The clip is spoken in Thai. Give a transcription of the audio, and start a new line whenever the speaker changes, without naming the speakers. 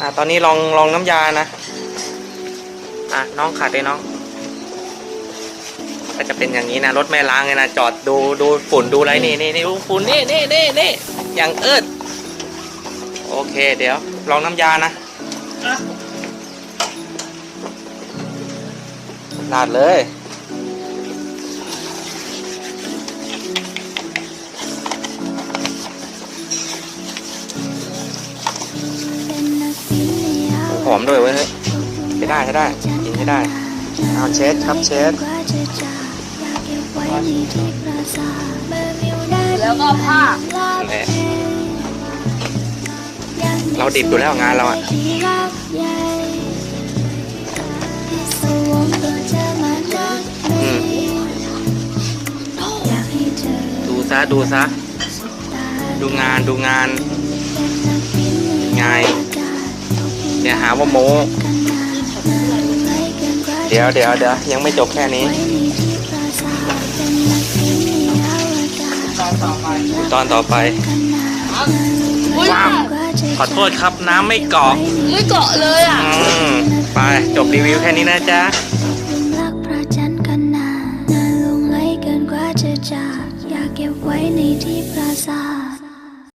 อะตอนนี้ลองลองน้ำยานะ อะน้องขัดเลยน้องก็จะเป็นอย่างนี้นะรถแม่ล้างเลยนะจอดดูดูฝุ่นดูอะไรนี่นี่นี่ดูฝุ่นนี่นี่นี่นี่อย่างเอิดโอเค เดี๋ยว ลองน้ำยานะลาดเลย อมด้วยเว้ยเฮ้ยใช้ได้ใช้ได้กินใช้ได้เอาเช็ดครับเช็ด
แล้วก็ผ้า
แหละเราดิบอยู่แล้วงานเราอะอืมดูซะดูซะดูงานดูงานไง เนี่ยหาว่าโมูเดี๋ยวเดี๋ยวเดี๋ยวยังไม่จบแค่นี้ ตอนต่อไป ว้าว ขอโทษครับน้ำไม่เกาะ
ไม่เกาะเลยอะ
ไป จบรีวิวแค่นี้นะจ๊ะ
ไว้
ในที่ปราสาท